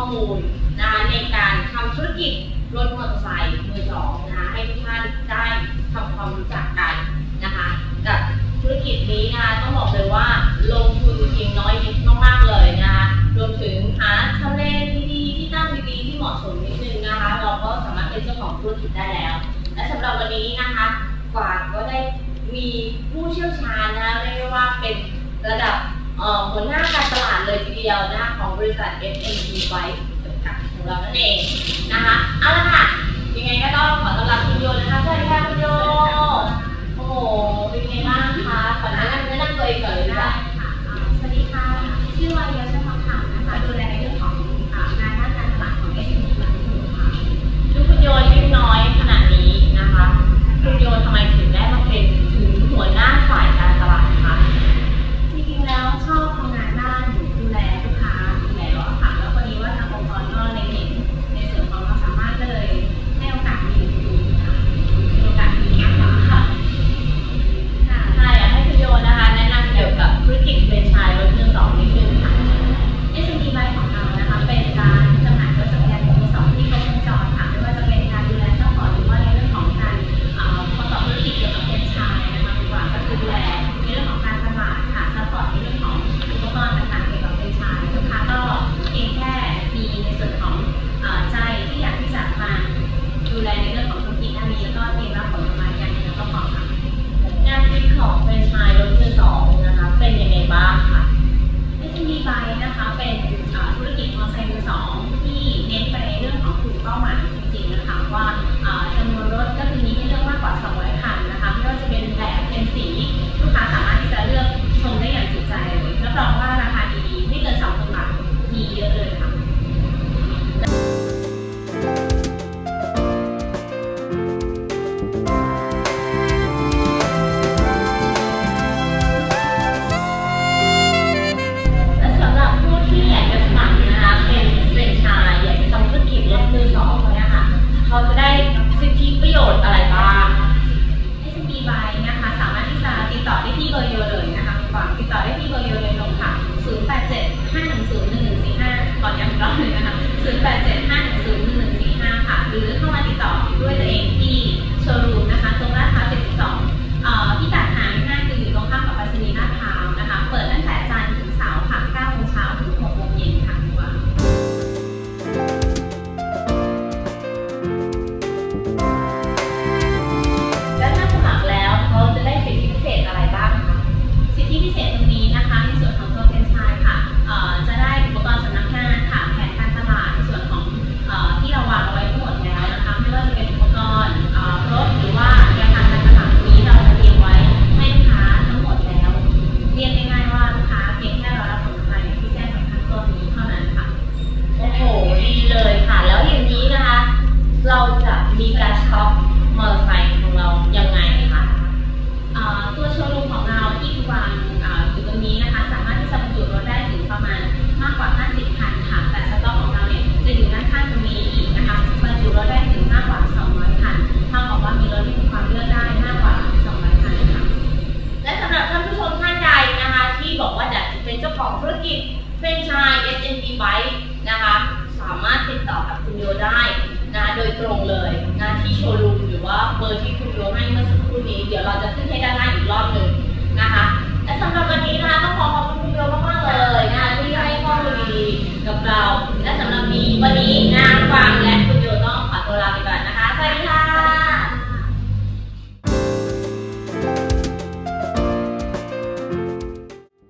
ข้อมูลนะในการทำธุรกิจรถมอเตอร์ไซค์มือสองนะคะให้ทุกท่านได้ทำความรู้จักกันนะคะกับธุรกิจนี้นะคะต้องบอกเลยว่าลงทุนจริงน้อยนิดมากๆเลยนะคะรวมถึงหาทำเลที่ดีที่ตั้งดีๆที่เหมาะสมนิดนึงนะคะ เราก็สามารถเป็นเจ้าของธุรกิจได้แล้ว และสำหรับวันนี้นะคะกว่าก็ได้มีผู้เชี่ยวชาญนะเรียกว่าเป็นระดับ หัวหน้าการตลาดเลยทีเดียวนะคะของบริษัท FNT Bike